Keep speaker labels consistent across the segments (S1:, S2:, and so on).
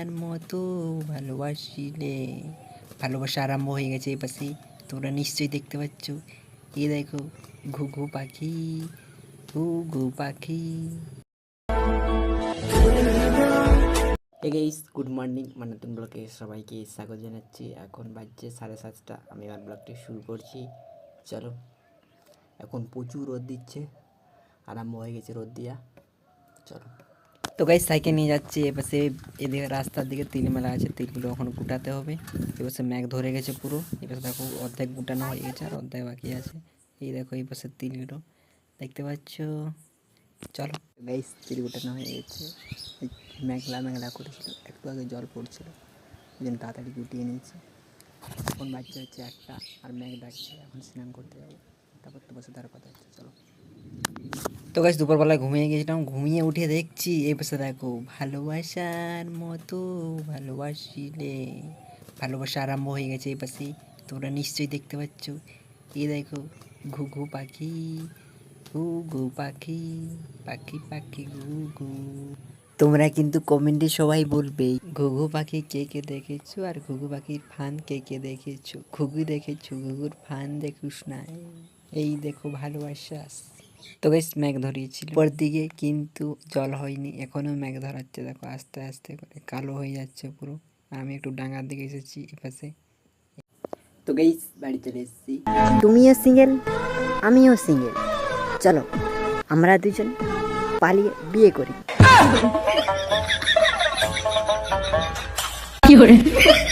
S1: আর মতো ভালোবাসিলে, ভালোবাসা আরম্ভ হয়ে গেছে এই পাশে তোমরা নিশ্চয়ই দেখতে পাচ্ছ। এই দেখো, ঘুঘু পাখি ঘুঘু পাখি। হে গুড মর্নিং মানে নতুন ব্লগে সবাইকে স্বাগত জানাচ্ছি। এখন বাজছে সাড়ে সাতটা, আমি আমার ব্লগটি শুরু করছি। চলো, এখন প্রচুর রোদ দিচ্ছে, আরম্ভ হয়ে গেছে রোদ দিয়া। চলো। তো গাই সাইকেল নিয়ে যাচ্ছি, এপাশে এদিকে রাস্তার দিকে তিল মেলা আছে তিলগুলো এখন গুটাতে হবে। এপাশে ম্যাগ ধরে গেছে পুরো, এপাশে দেখো অর্ধেক গুটানো হয়ে গেছে আর অর্ধেক বাকি আছে। এই দেখো এই পাশে তিলগুলো দেখতে পাচ্ছ? চলো। গাইস তিল গুটানো হয়ে গেছে। মেঘলা মেঘলা করেছিল, একটু আগে জল পড়ছিল ওই জন্য তাড়াতাড়ি গুটিয়ে নিয়েছি। এখন বাচ্চা হচ্ছে একটা, আর মেঘ ডাকছে, এখন স্নান করতে যাব। তারপর তো বসে তার কথা হচ্ছে। তো গাছ দুপুরবেলায় ঘুমিয়ে গেছিলাম ঘুমিয়ে উঠে দেখছি, এই পাশে দেখো, ভালোবাসার মতো ভালোবাসিলে। ভালোবাসা আরম্ভ হয়ে গেছে এই পাশে। তোমরা নিশ্চয়ই দেখতে পাচ্ছ। এই দেখো ঘুঘু পাখি ঘুঘু পাখি পাখি পাখি ঘুঘু তোমরা কিন্তু কমেন্টে সবাই বলবে ঘুঘু পাখি কে কে দেখেছ আর ঘুঘু পাখির ফান কে কে দেখেছ? ঘুঘু দেখেছ, ঘুঘুর ফান দেখুস না এই দেখো, ভালোবাসা। তো বেশ মেঘ ধরিয়েছিল। পর দিকে কিন্তু জল হয়নি এখনও মেঘ ধরাচ্ছে দেখো আস্তে আস্তে করে কালো হয়ে যাচ্ছে পুরো। আর আমি একটু ডাঙার দিকে এসেছি এপাশে। তো গাইস বাড়ি চলে এসেছি।
S2: তুমিও সিঙ্গেল আমিও সিঙ্গেল চলো আমরা দুজন পালিয়ে বিয়ে করি।
S1: আমার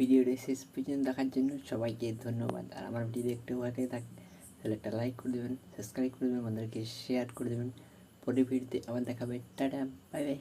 S1: ভিডিওটি শেষ পর্যন্ত দেখার জন্য সবাইকে ধন্যবাদ। আর আমার ভিডিও একটু ভালো থাকে, তাহলে একটা লাইক করে দেবেন সাবস্ক্রাইব করে দেবেন, আমাদেরকে শেয়ার করে দেবেন। পরে ভিডিওতে আবার দেখাবে। Tata bye bye